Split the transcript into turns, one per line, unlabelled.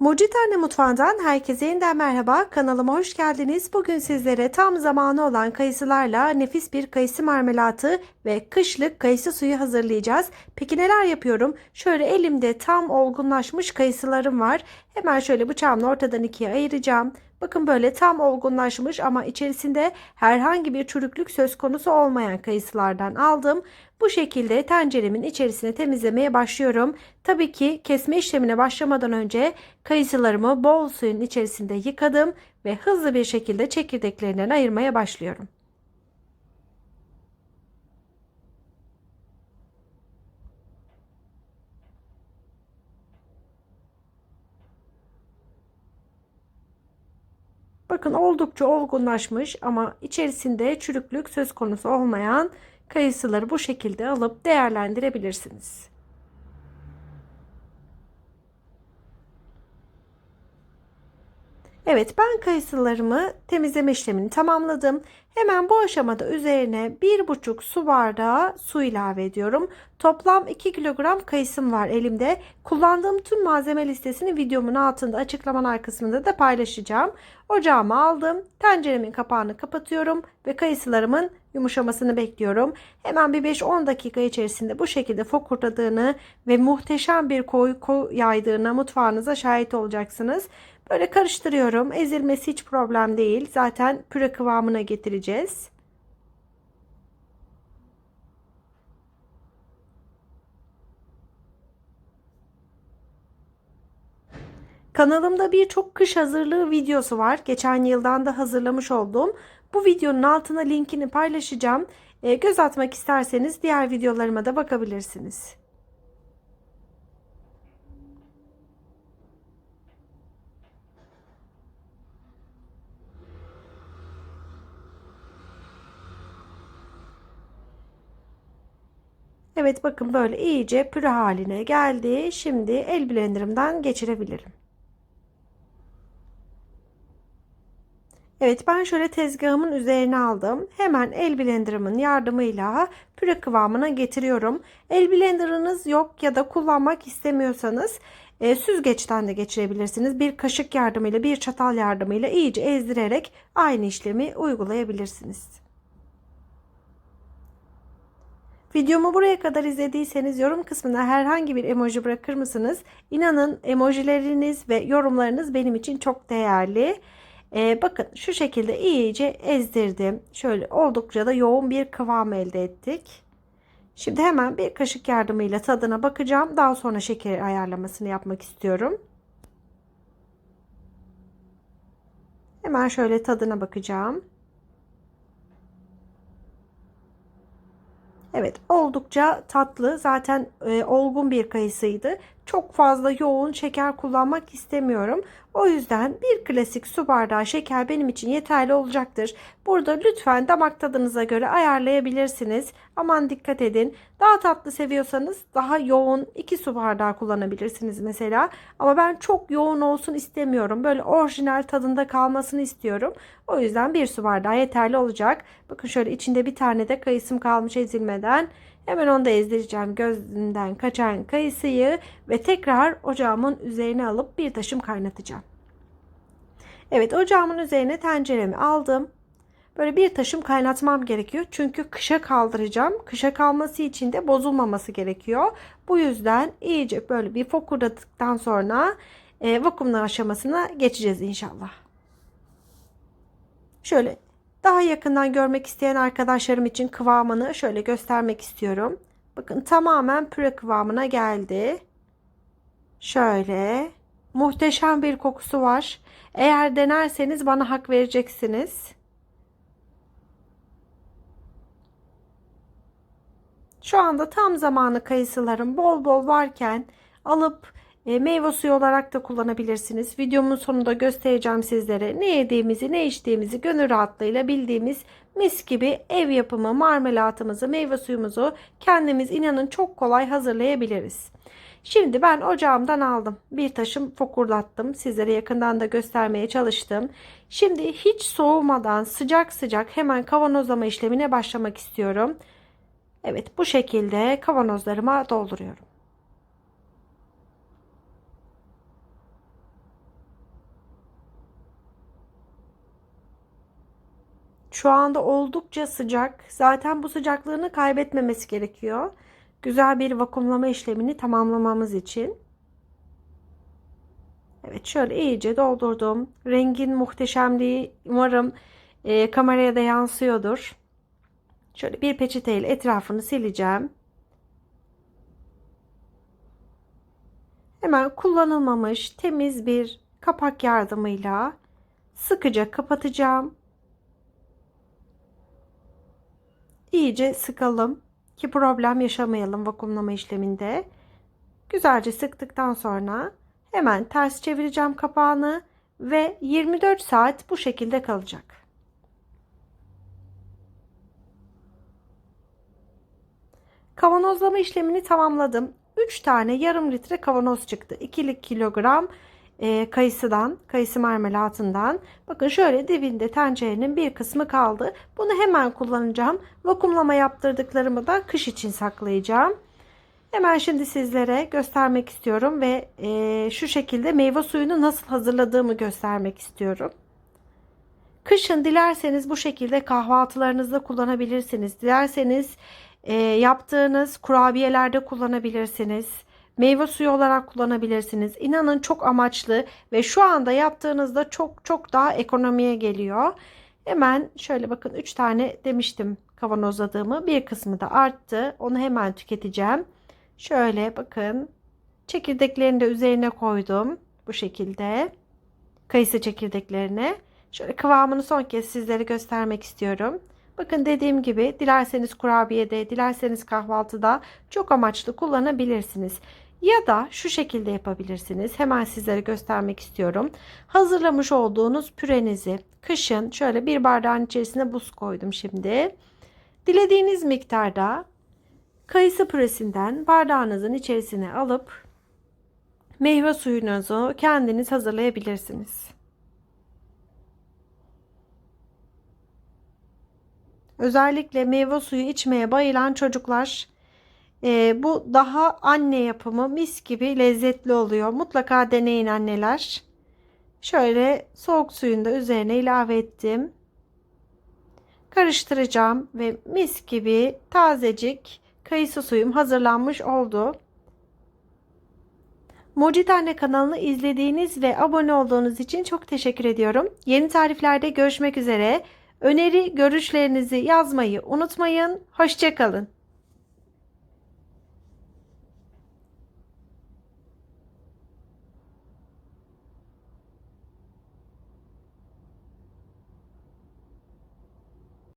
Mucit Anne Mutfağı'ndan herkese yeniden merhaba. Kanalıma hoş geldiniz. Bugün sizlere tam zamanı olan kayısılarla nefis bir kayısı marmelatı ve kışlık kayısı suyu hazırlayacağız. Peki neler yapıyorum? Şöyle elimde tam olgunlaşmış kayısılarım var. Hemen şöyle bıçağımla ortadan ikiye ayıracağım. Bakın böyle tam olgunlaşmış ama içerisinde herhangi bir çürüklük söz konusu olmayan kayısılardan aldım. Bu şekilde tenceremin içerisine temizlemeye başlıyorum. Tabii ki kesme işlemine başlamadan önce kayısılarımı bol suyun içerisinde yıkadım ve hızlı bir şekilde çekirdeklerinden ayırmaya başlıyorum. Bakın oldukça olgunlaşmış ama içerisinde çürüklük söz konusu olmayan kayısıları bu şekilde alıp değerlendirebilirsiniz. Evet ben kayısılarımı temizleme işlemini tamamladım. Hemen bu aşamada üzerine 1,5 su bardağı su ilave ediyorum. Toplam 2 kilogram kayısım var elimde. Kullandığım tüm malzeme listesini videomun altında açıklamalar kısmında da paylaşacağım. Ocağıma aldım. Tenceremin kapağını kapatıyorum ve kayısılarımın yumuşamasını bekliyorum. Hemen bir 5-10 dakika içerisinde bu şekilde fokurdadığını ve muhteşem bir koyu yaydığına mutfağınıza şahit olacaksınız. Böyle karıştırıyorum. Ezilmesi hiç problem değil. Zaten püre kıvamına getireceğiz. Kanalımda birçok kış hazırlığı videosu var. Geçen yıldan da hazırlamış olduğum. Bu videonun altına linkini paylaşacağım. E, göz atmak isterseniz diğer videolarıma da bakabilirsiniz. Evet bakın böyle iyice püre haline geldi. Şimdi el blenderimden geçirebilirim. Evet ben şöyle tezgahımın üzerine aldım. Hemen el blenderımın yardımıyla püre kıvamına getiriyorum. El blenderınız yok ya da kullanmak istemiyorsanız e, süzgeçten de geçirebilirsiniz. Bir kaşık yardımıyla bir çatal yardımıyla iyice ezdirerek aynı işlemi uygulayabilirsiniz. Videomu buraya kadar izlediyseniz yorum kısmına herhangi bir emoji bırakır mısınız? İnanın emojileriniz ve yorumlarınız benim için çok değerli. Ee, bakın şu şekilde iyice ezdirdim. Şöyle oldukça da yoğun bir kıvam elde ettik. Şimdi hemen bir kaşık yardımıyla tadına bakacağım. Daha sonra şeker ayarlamasını yapmak istiyorum. Hemen şöyle tadına bakacağım. Evet oldukça tatlı zaten e, olgun bir kayısıydı. Çok fazla yoğun şeker kullanmak istemiyorum. O yüzden bir klasik su bardağı şeker benim için yeterli olacaktır. Burada lütfen damak tadınıza göre ayarlayabilirsiniz. Aman dikkat edin. Daha tatlı seviyorsanız daha yoğun 2 su bardağı kullanabilirsiniz mesela. Ama ben çok yoğun olsun istemiyorum. Böyle orijinal tadında kalmasını istiyorum. O yüzden 1 su bardağı yeterli olacak. Bakın şöyle içinde bir tane de kayısım kalmış ezilmeden. Hemen onu da ezdireceğim gözünden kaçan kayısıyı ve tekrar ocağımın üzerine alıp bir taşım kaynatacağım. Evet ocağımın üzerine tenceremi aldım. Böyle bir taşım kaynatmam gerekiyor. Çünkü kışa kaldıracağım. Kışa kalması için de bozulmaması gerekiyor. Bu yüzden iyice böyle bir fokurdadıktan sonra e, vakumlama aşamasına geçeceğiz inşallah. Şöyle daha yakından görmek isteyen arkadaşlarım için kıvamını şöyle göstermek istiyorum. Bakın tamamen püre kıvamına geldi. Şöyle muhteşem bir kokusu var. Eğer denerseniz bana hak vereceksiniz. Şu anda tam zamanı kayısılarım bol bol varken alıp e, meyve suyu olarak da kullanabilirsiniz. Videomun sonunda göstereceğim sizlere ne yediğimizi ne içtiğimizi gönül rahatlığıyla bildiğimiz mis gibi ev yapımı marmelatımızı meyve suyumuzu kendimiz inanın çok kolay hazırlayabiliriz. Şimdi ben ocağımdan aldım. Bir taşım fokurdattım. Sizlere yakından da göstermeye çalıştım. Şimdi hiç soğumadan sıcak sıcak hemen kavanozlama işlemine başlamak istiyorum. Evet bu şekilde kavanozlarıma dolduruyorum. Şu anda oldukça sıcak. Zaten bu sıcaklığını kaybetmemesi gerekiyor. Güzel bir vakumlama işlemini tamamlamamız için. Evet şöyle iyice doldurdum. Rengin muhteşemliği umarım e, kameraya da yansıyordur. Şöyle bir peçeteyle etrafını sileceğim. Hemen kullanılmamış temiz bir kapak yardımıyla sıkıca kapatacağım. İyice sıkalım ki problem yaşamayalım vakumlama işleminde. Güzelce sıktıktan sonra hemen ters çevireceğim kapağını ve 24 saat bu şekilde kalacak. Kavanozlama işlemini tamamladım. 3 tane yarım litre kavanoz çıktı. 2 kilogram e, kayısıdan, kayısı marmelatından. Bakın şöyle dibinde tencerenin bir kısmı kaldı. Bunu hemen kullanacağım. Vakumlama yaptırdıklarımı da kış için saklayacağım. Hemen şimdi sizlere göstermek istiyorum ve e, şu şekilde meyve suyunu nasıl hazırladığımı göstermek istiyorum. Kışın dilerseniz bu şekilde kahvaltılarınızda kullanabilirsiniz. Dilerseniz e, yaptığınız kurabiyelerde kullanabilirsiniz. Meyve suyu olarak kullanabilirsiniz. İnanın çok amaçlı ve şu anda yaptığınızda çok çok daha ekonomiye geliyor. Hemen şöyle bakın 3 tane demiştim kavanozladığımı. Bir kısmı da arttı. Onu hemen tüketeceğim. Şöyle bakın. Çekirdeklerini de üzerine koydum. Bu şekilde. Kayısı çekirdeklerini. Şöyle kıvamını son kez sizlere göstermek istiyorum. Bakın dediğim gibi dilerseniz kurabiyede, dilerseniz kahvaltıda çok amaçlı kullanabilirsiniz. Ya da şu şekilde yapabilirsiniz. Hemen sizlere göstermek istiyorum. Hazırlamış olduğunuz pürenizi kışın şöyle bir bardağın içerisine buz koydum şimdi. Dilediğiniz miktarda kayısı püresinden bardağınızın içerisine alıp meyve suyunuzu kendiniz hazırlayabilirsiniz. Özellikle meyve suyu içmeye bayılan çocuklar e, bu daha anne yapımı mis gibi lezzetli oluyor. Mutlaka deneyin anneler. Şöyle soğuk suyun da üzerine ilave ettim. Karıştıracağım ve mis gibi tazecik kayısı suyum hazırlanmış oldu. Mucit Anne kanalını izlediğiniz ve abone olduğunuz için çok teşekkür ediyorum. Yeni tariflerde görüşmek üzere. Öneri görüşlerinizi yazmayı unutmayın. Hoşçakalın.